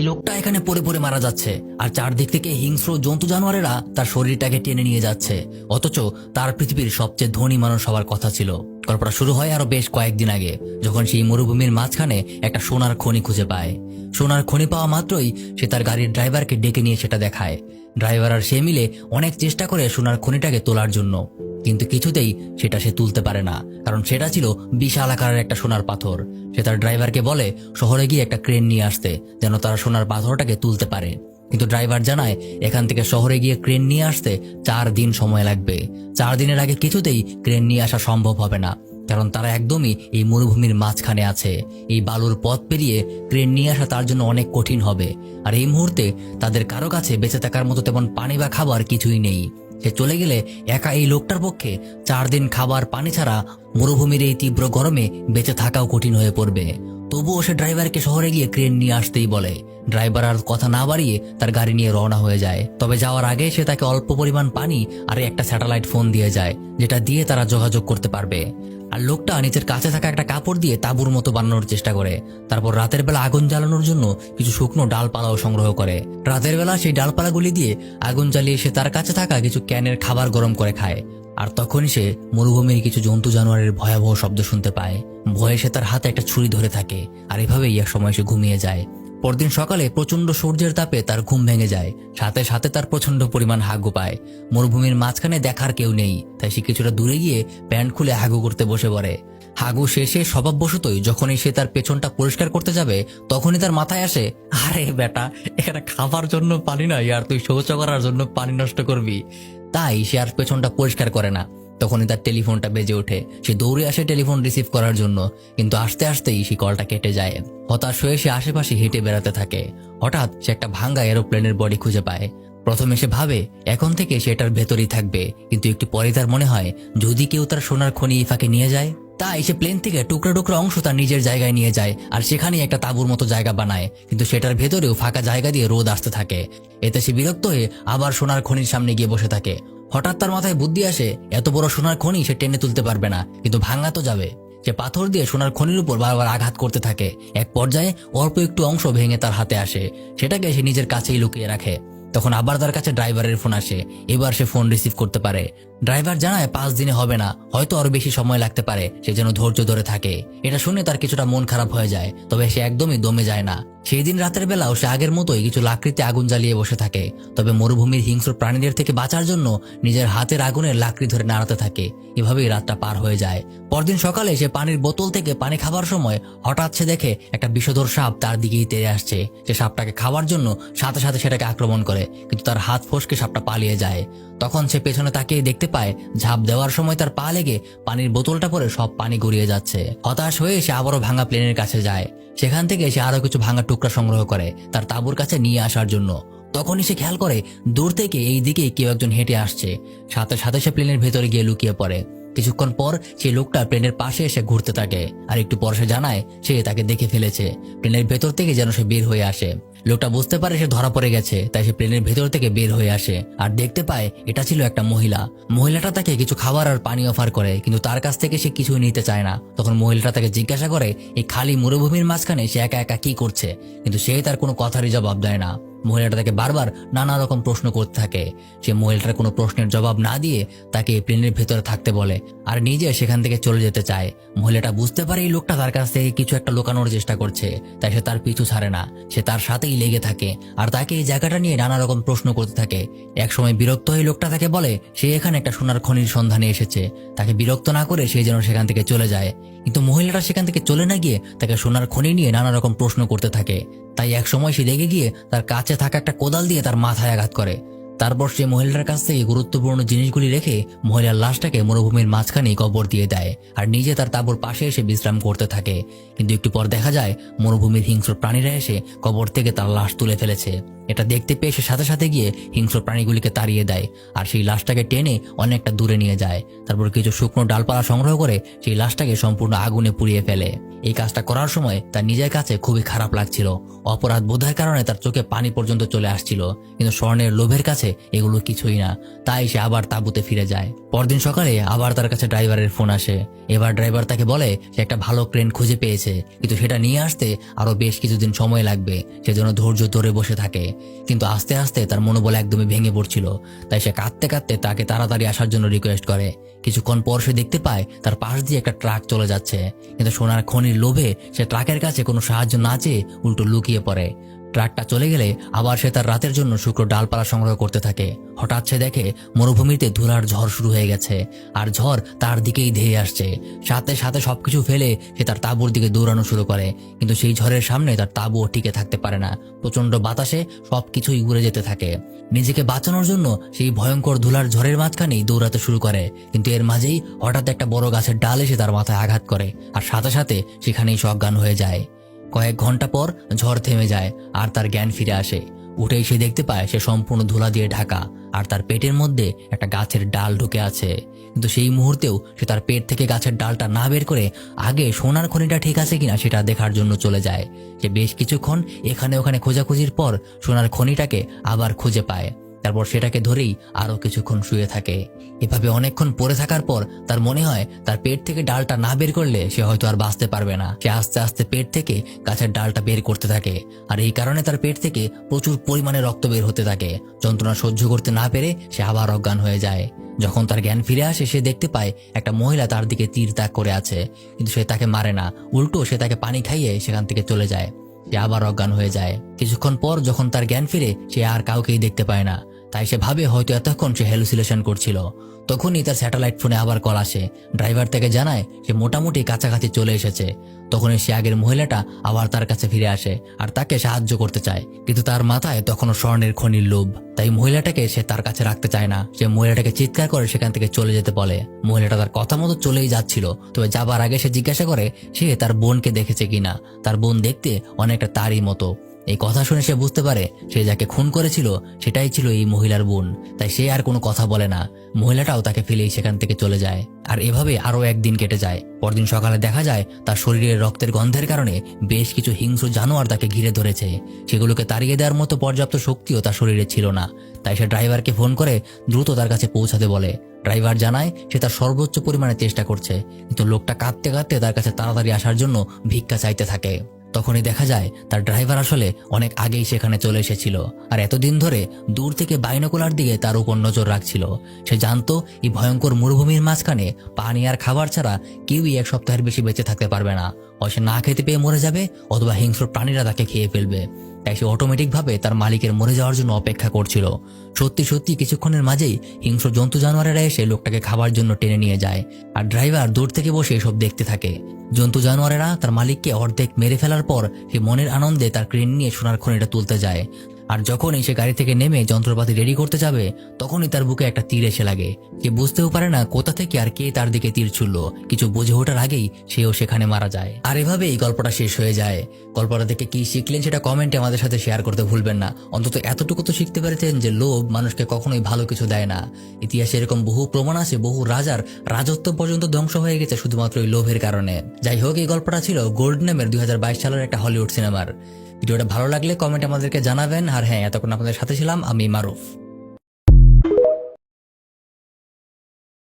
এই লোকটা এখানে পড়ে পড়ে মারা যাচ্ছে। আর চারদিক থেকে হিংস্র জন্তু জানোয়ারেরা তার শরীরটাকে টেনে নিয়ে যাচ্ছে। অথচ তার পৃথিবীর সবচেয়ে ধনী মানুষ হওয়ার কথা ছিল। গল্পটা শুরু হয় আরও বেশ কয়েকদিন আগে, যখন সেই মরুভূমির মাঝখানে একটা সোনার খনি খুঁজে পায়। সোনার খনি পাওয়া মাত্রই সে তার গাড়ির ড্রাইভারকে ডেকে নিয়ে সেটা দেখায়। ড্রাইভার আর সে মিলে অনেক চেষ্টা করে সোনার খনিটাকে তোলার জন্য। কিন্তু কিছুতেই সেটা সে তুলতে পারে না, কারণ সেটা ছিল বিশাল আকারের একটা সোনার পাথর। সে তার ড্রাইভারকে বলে, শহরে গিয়ে একটা ক্রেন নিয়ে আসতে, যেন তারা সোনার পাথরটাকে তুলতে পারে। কিন্তু ড্রাইভার জানায়, এখান থেকে শহরে গিয়ে ক্রেন নিয়ে আসতে চার দিন সময় লাগবে। চার দিনের আগে কিছুতেই ক্রেন নিয়ে আসা সম্ভব হবে না, কারণ তারা একদমই এই মরুভূমির মাঝখানে আছে। এই বালুর পথ পেরিয়ে ক্রেন নিয়ে আসা তার জন্য অনেক কঠিন হবে। আর এই মুহূর্তে তাদের কারও কাছে বেঁচে থাকার মতো তেমন পানি বা খাবার কিছুই নেই। সে চলে গেলে একা এই লোকটার পক্ষে চার দিন খাবার পানি ছাড়া মরুভূমির এই তীব্র গরমে বেঁচে থাকাও কঠিন হয়ে পড়বে। তবুও সে ড্রাইভারকে শহরে গিয়ে ক্রেন নিয়ে আসতেই বলে। ড্রাইভার আর কথা না বাড়িয়ে তার গাড়ি নিয়ে রওনা হয়ে যায়। তবে যাওয়ার আগে সে তাকে অল্প পরিমাণ পানি আর একটা স্যাটেলাইট ফোন দিয়ে যায়, যেটা দিয়ে তারা যোগাযোগ করতে পারবে। আর লোকটা নিজের কাছে থাকা একটা কাপড় দিয়ে তাঁবুর মতো বানানোর চেষ্টা করে। তারপর রাতের বেলা আগুন জ্বালানোর জন্য কিছু শুকনো ডালপালাও সংগ্রহ করে। রাতের বেলা সেই ডালপালাগুলি দিয়ে আগুন জ্বালিয়ে সে তার কাছে থাকা কিছু ক্যানের খাবার গরম করে খায়। আর তখনই সে মরুভূমির কিছু জন্তু জানোয়ারের ভয়াবহ শব্দ শুনতে পায়। ভয়ে সে তার হাতে একটা ছুরি ধরে থাকে, আর এভাবেই এক সময় সে ঘুমিয়ে যায়। পরদিন সকালে প্রচণ্ড সূর্যের তাপে তার ঘুম ভেঙে যায়। সাথে সাথে তার প্রচণ্ড পরিমাণ হাগু পায়। মরুভূমির মাঝখানে দেখার কেউ নেই, তাই সে কিছুটা দূরে গিয়ে প্যান্ট খুলে হাগু করতে বসে পড়ে। হাগু শেষে স্বভাববশতই যখনই সে তার পেছনটা পরিষ্কার করতে যাবে, তখনই তার মাথায় আসে, আরে বেটা, এখানে খাবার জন্য পানি নাই আর তুই শৌচ করার জন্য পানি নষ্ট করবি। তাই সে আর পেছনটা পরিষ্কার করে না। তখনই তার টেলিফোনটা বেজে ওঠে। সে দৌড়ে আসে টেলিফোন রিসিভ করার জন্য, কিন্তু আস্তে আস্তেই সে কলটা কেটে যায়। হতাশ হয়ে সে আশেপাশে হেঁটে বেড়াতে থাকে। হঠাৎ সে একটা ভাঙ্গা এরোপ্লেনের বডি খুঁজে পায়। প্রথমে সে ভাবে, এখন থেকে সে এটার ভেতরেই থাকবে, কিন্তু একটু পরে তার মনে হয়, যদি কেউ তার সোনার খনি এই ফাঁকে নিয়ে যায়, তাই সে প্লেন থেকে টুকরা টুকরো অংশ তার নিজের জায়গায় নিয়ে যায় আর সেখানেই একটা তাঁবুর মতো জায়গা বানায়। কিন্তু সেটার ভেতরেও ফাঁকা জায়গা দিয়ে রোদ আসতে থাকে। এতে সে বিরক্ত হয়ে আবার সোনার খনির সামনে গিয়ে বসে থাকে। হঠাৎ তার মাথায় বুদ্ধি আসে, এত বড় সোনার খনি সে টেনে তুলতে পারবে না, কিন্তু ভাঙা তো যাবে। সে পাথর দিয়ে সোনার খনির উপর বারবার আঘাত করতে থাকে। এক পর্যায়ে অল্প একটু অংশ ভেঙে তার হাতে আসে। সেটাকে সে নিজের কাছেই লুকিয়ে রাখে। তখন আবার তার কাছে ড্রাইভারের ফোন আসে। এবার সে ফোন রিসিভ করতে পারে। ড্রাইভার জানায়, পাঁচ দিনে হবে না। হয়তো আরও বেশি সময় লাগতে পারে। সে যেন ধৈর্য ধরে থাকে। এটা শুনে তার কিছুটা মন খারাপ হয়ে যায়, তবে সে একদমই দমে যায় না। সেই দিন রাতের বেলাও সে আগের মতোই কিছু লাকড়িতে আগুন জ্বালিয়ে বসে থাকে। তবে মরুভূমির হিংস্র প্রাণীদের থেকে বাঁচার জন্য নিজের হাতের আগুনের লাকড়ি ধরে নাড়াতে থাকে। এভাবেই রাতটা পার হয়ে যায়। পরদিন সকালে সে পানির বোতল থেকে পানি খাবার সময় হঠাৎ সে দেখে একটা বিষধর সাপ তার দিকেই তেড়ে আসছে। সে সাপটাকে খাওয়ার জন্য সাথে সাথে সেটাকে আক্রমণ করে, কিন্তু তার হাত ফসকে সাপটা পালিয়ে যায়। তখন সে পেছনে তাকিয়ে দেখতে পায়, ঝাঁপ দেওয়ার সময় তার পা লেগে পানির বোতলটা পরে সব পানি গড়িয়ে যাচ্ছে। হতাশ হয়ে সে আবারও ভাঙা প্লেনের কাছে যায়। সেখান থেকে সে আরও কিছু ভাঙা টুকরা সংগ্রহ করে তার তাঁবুর কাছে নিয়ে আসার জন্য। তখনই সে খেয়াল করে দূর থেকে এই দিকে কেউ একজন হেঁটে আসছে। সাথে সাথে সে প্লেনের ভেতরে গিয়ে লুকিয়ে পড়ে। কিছুক্ষণ পর সেই লোকটা প্লেনের পাশে এসে ঘুরতে থাকে। আর একটু পর সে জানায় সে তাকে দেখে ফেলেছে। প্লেনের ভেতর থেকে যেন সে বের হয়ে আসে। লোকটা বুঝতে পারে সে ধরা পড়ে গেছে, তাই সে প্লেনের ভেতর থেকে বের হয়ে আসে। আর দেখতে পায়, এটা ছিল একটা মহিলা। মহিলাটা তাকে কিছু খাবার আর পানি অফার করে, কিন্তু তার কাছ থেকে সে কিছু নিতে চায় না। তখন মহিলাটা তাকে জিজ্ঞাসা করে, এই খালি মরুভূমির মাঝখানে সে একা একা কি করছে? কিন্তু সে তার কোনো কথারই জবাব দেয় না। মহিলাটা তাকে বারবার নানা রকম প্রশ্ন করতে থাকে। সে মহিলাটার কোনো প্রশ্নের জবাব না দিয়ে তাকে প্লেনের ভেতরে থাকতে বলে। আর নিজে সেখান থেকে চলে যেতে চায়। মহিলাটা বুঝতে পারে এই লোকটা তার কাছ থেকে কিছু একটা লুকানোর চেষ্টা করছে, তাই সে তার পিছু ছাড়ে না। সে তার সাথেই লেগে থাকে। আর তাকে এই জায়গাটা নিয়ে নানা রকম প্রশ্ন করতে থাকে। একসময় বিরক্ত হয়ে লোকটা তাকে বলে, সে এখানে একটা সোনার খনির সন্ধানে এসেছে। তাকে বিরক্ত না করে সে যেন সেখান থেকে চলে যায়। কিন্তু মহিলাটা সেখান থেকে চলে না গিয়ে তাকে সোনার খনি নিয়ে নানা রকম প্রশ্ন করতে থাকে। তাই একসময় সে রেগে গিয়ে তার কাছে থাকা একটা কোদাল দিয়ে তার মাথায় আঘাত করে। তারপর সে মহিলার কাছ থেকে গুরুত্বপূর্ণ জিনিসগুলি রেখে মহিলার লাশটাকে মরুভূমির মাঝখানে কবর দিয়ে দেয় আর নিজে তার তাঁবুর পাশে এসে বিশ্রাম করতে থাকে। কিন্তু একটু পর দেখা যায়, মরুভূমির হিংস্র প্রাণীরা এসে কবর থেকে তার লাশ তুলে ফেলেছে। এটা দেখতে পেয়ে সে সাথে সাথে গিয়ে হিংস্র প্রাণীগুলিকে তাড়িয়ে দেয়, আর সেই লাশটাকে টেনে অনেকটা দূরে নিয়ে যায়। তারপর কিছু শুকনো ডালপালা সংগ্রহ করে সেই লাশটাকে সম্পূর্ণ আগুনে পুড়িয়ে ফেলে। এই কাজটা করার সময় তার নিজের কাছে খুবই খারাপ লাগছিল। অপরাধ বোধের কারণে তার চোখে পানি পর্যন্ত চলে আসছিল, কিন্তু স্বর্ণের লোভের কাছে এগুলো কিছুই না, তাই সে আবার তাঁবুতে ফিরে যায়। পরদিন সকালে আবার তার কাছে ড্রাইভারের ফোন আসে। এবার ড্রাইভার তাকে বলে, সে একটা ভালো ক্রেন খুঁজে পেয়েছে, কিন্তু সেটা নিয়ে আসতে আরও বেশ কিছুদিন সময় লাগবে সেজন্য ধৈর্য ধরে বসে থাকে। কিন্তু আস্তে আস্তে তার মনোবল একদমই ভেঙে পড়ছিল। তাই সে কাঁদতে কাঁদতে তাকে তাড়াতাড়ি আসার জন্য রিকোয়েস্ট করে। কিছুক্ষণ পর সে দেখতে পায় তার পাশ দিয়ে একটা ট্রাক চলে যাচ্ছে। কিন্তু সোনার খনির লোভে সে ট্রাকের কাছে কোনো সাহায্য না চেয়ে উল্টো লুকিয়ে পড়ে। ট্রাকটা চলে গেলে আবার সে তার রাতের জন্য শুক্র ডালপালা সংগ্রহ করতে থাকে। হঠাৎ সে দেখে মরুভূমিতে ধুলার ঝড় শুরু হয়ে গেছে, আর ঝড় তার দিকেই ধেয়ে আসছে। সাথে সাথে সবকিছু ফেলে সে তার তাঁবুর দিকে দৌড়ানো শুরু করে, কিন্তু সেই ঝড়ের সামনে তার তাঁবুও টিকে থাকতে পারে না। প্রচণ্ড বাতাসে সবকিছুই উড়ে যেতে থাকে। নিজেকে বাঁচানোর জন্য সেই ভয়ঙ্কর ধুলার ঝড়ের মাঝখানেই দৌড়াতে শুরু করে, কিন্তু এর মাঝেই হঠাৎ একটা বড় গাছের ডাল এসে তার মাথায় আঘাত করে, আর সাথে সাথে সেখানেই সজ্ঞান হয়ে যায়। কয়েক ঘণ্টা পর ঝড় থেমে যায় আর তার জ্ঞান ফিরে আসে। উঠেই সে দেখতে পায় সে সম্পূর্ণ ধুলা দিয়ে ঢাকা আর তার পেটের মধ্যে একটা গাছের ডাল ঢুকে আছে। কিন্তু সেই মুহূর্তেও সে তার পেট থেকে গাছের ডালটা না বের করে আগে সোনার খনিটা ঠিক আছে কিনা সেটা দেখার জন্য চলে যায়। সে বেশ কিছুক্ষণ এখানে ওখানে খোঁজাখুঁজির পর সোনার খনিটাকে আবার খুঁজে পায়। তারপর সেটাকে ধরেই আরও কিছুক্ষণ শুয়ে থাকে। এভাবে অনেকক্ষণ পড়ে থাকার পর তার মনে হয় তার পেট থেকে ডালটা না বের করলে সে হয়তো আর বাঁচতে পারবে না। সে আস্তে আস্তে পেট থেকে গাছের ডালটা বের করতে থাকে আর এই কারণে তার পেট থেকে প্রচুর পরিমাণে রক্ত বের হতে থাকে। যন্ত্রণা সহ্য করতে না পেরে সে আবার অজ্ঞান হয়ে যায়। যখন তার জ্ঞান ফিরে আসে, সে দেখতে পায় একটা মহিলা তার দিকে তীর তাক করে আছে, কিন্তু সে তাকে মারে না। উল্টো সে তাকে পানি খাইয়ে সেখান থেকে চলে যায়। সে আবার অজ্ঞান হয়ে যায়। কিছুক্ষণ পর যখন তার জ্ঞান ফিরে, সে আর কাউকেই দেখতে পায় না। তাই সে ভাবে হয়তো এতক্ষণ সে হ্যালুসিলেশন করছিল। তখনই তার স্যাটেলাইট ফোনে আবার কল আসে। ড্রাইভার তাকে জানায়, সে মোটামুটি কাছাকাছি চলে এসেছে। তখনই সে আগের মহিলাটা আবার তার কাছে ফিরে আসে আর তাকে সাহায্য করতে চায়। কিন্তু তার মাথায় তখনও স্বর্ণের খনির লোভ। তাই মহিলাটাকে সে তার কাছে রাখতে চায় না। সে মহিলাটাকে চিৎকার করে সেখান থেকে চলে যেতে বলে। মহিলাটা তার কথা মতো চলেই যাচ্ছিল। তবে যাবার আগে সে জিজ্ঞাসা করে, সে তার বোনকে দেখেছে কিনা? তার বোন দেখতে অনেকটা তারই মতো। এই কথা শুনে সে বুঝতে পারে সে যাকে খুন করেছিল, সেটাই ছিল এই মহিলার বোন। তাই সে আর কোনো কথা বলে না। মহিলাটাও তাকে ফেলেই সেখান থেকে চলে যায়। আর এভাবে আরও একদিন কেটে যায়। পরদিন সকালে দেখা যায়, তার শরীরের রক্তের গন্ধের কারণে বেশ কিছু হিংস্র জানোয়ার তাকে ঘিরে ধরেছে। সেগুলোকে তাড়িয়ে দেওয়ার মতো পর্যাপ্ত শক্তিও তার শরীরে ছিল না। তাই সে ড্রাইভারকে ফোন করে দ্রুত তার কাছে পৌঁছাতে বলে। ড্রাইভার জানায়, সে তার সর্বোচ্চ পরিমাণে চেষ্টা করছে। কিন্তু লোকটা কাঁদতে কাঁদতে তার কাছে তাড়াতাড়ি আসার জন্য ভিক্ষা চাইতে থাকে। তখনই দেখা যায় তার ড্রাইভার আসলে অনেক আগেই সেখানে চলে এসেছিল। আর এতদিন ধরে দূর থেকে বাইনকুলার দিকে তার উপর নজর রাখছিল। সে জানতো এই ভয়ঙ্কর মরুভূমির মাঝখানে পানি আর খাবার ছাড়া কেউই এক সপ্তাহের বেশি বেঁচে থাকতে পারবে না। হয় সে না খেতে পেয়ে মরে যাবে অথবা হিংস্র প্রাণীরা তাকে খেয়ে ফেলবে। তাই সে অটোমেটিকভাবে তার মালিকের মরে যাওয়ার জন্য অপেক্ষা করছিল। সত্যি সত্যি কিছুক্ষণের মাঝেই হিংস্র জন্তু জানোয়ারেরা এসে লোকটাকে খাবার জন্য টেনে নিয়ে যায় আর ড্রাইভার দূর থেকে বসে এসব দেখতে থাকে। জন্তু জানোয়ারেরা তার মালিককে অর্ধেক মেরে ফেলার পর সে মনের আনন্দে তার ক্রেন নিয়ে সোনার খনিটা তুলতে যায়। আর যখনই সে গাড়ি থেকে নেমে যন্ত্রপাতি রেডি করতে যাবে, তখনই তার বুকে একটা তীর এসে লাগে। কে বুঝতেও পারে না কোথা থেকে আর কে তার দিকে তীর ছুড়ল। কিছু বুঝে ওঠার আগেই সেও সেখানে মারা যায়। আর এভাবেই গল্পটা শেষ হয়ে যায়। গল্পটা থেকে কি শিখলেন সেটা কমেন্টে আমাদের সাথে শেয়ার করতে ভুলবেন না। অন্তত এতটুকু তো শিখতে পেরেছেন যে লোভ মানুষকে কখনোই ভালো কিছু দেয় না। ইতিহাসে এরকম বহু প্রমাণ আছে, বহু রাজার রাজত্ব পর্যন্ত ধ্বংস হয়ে গেছে শুধুমাত্র এই লোভের কারণে। যাই হোক, এই গল্পটা ছিল গোল্ড নেমের দুই হাজার বাইশ সালের একটা হলিউড সিনেমার ভিডিওটা ভালো লাগলে কমেন্ট আমাদেরকে জানাবেন। আর হ্যাঁ এতক্ষণ আপনাদের সাথে ছিলাম আমি মারুফ।